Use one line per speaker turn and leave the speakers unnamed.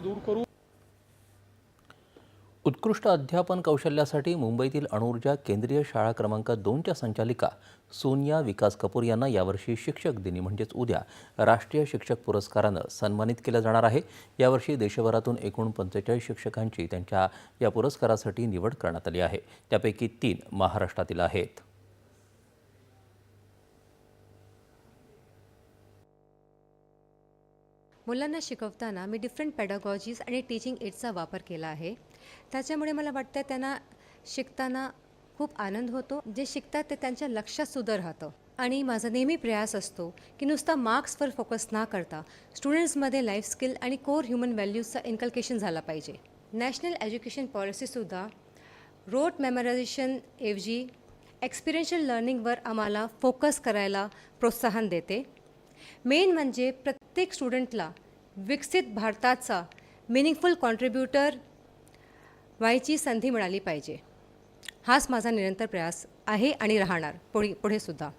दूर करू.
उत्कृष्ट अध्यापन कौशल्यासाठी मुंबईतील अणुऊर्जा केंद्रीय शाळा क्रमांक दोनच्या संचालिका सोनिया विकास कपूर यांना यावर्षी शिक्षक दिनी म्हणजेच उद्या राष्ट्रीय शिक्षक पुरस्कारानं सन्मानित केलं जाणार आहे. यावर्षी देशभरातून एकूण पंचेचाळीस शिक्षकांची त्यांच्या या पुरस्कारासाठी निवड करण्यात आली आहे. त्यापैकी तीन महाराष्ट्रातील आहेत.
मुलांना शिकवताना मी डिफरंट पॅडागॉजीज आणि टीचिंग एड्सचा वापर केला आहे. त्याच्यामुळे मला वाटतं त्यांना शिकताना खूप आनंद होतो. जे शिकतात ते त्यांच्या लक्षातसुद्धा राहतं. आणि माझा नेहमी प्रयास असतो की नुसता मार्क्सवर फोकस ना करता स्टुडंट्समध्ये लाईफ स्किल आणि कोर ह्युमन व्हॅल्यूजचा इन्कल्केशन झाला पाहिजे. नॅशनल एज्युकेशन पॉलिसीसुद्धा रोड मेमरायझेशन ऐवजी एक्सपिरियन्शियल लर्निंगवर आम्हाला फोकस करायला प्रोत्साहन देते. मेन म्हणजे प्रत्येक प्रत्येक स्टुडंटला विकसित भारताचा मिनिंगफुल कॉन्ट्रीब्युटर व्हायची संधी मिळाली पाहिजे. हाच माझा निरंतर प्रयास आहे आणि राहणार. पुढे पुढे सुद्धा.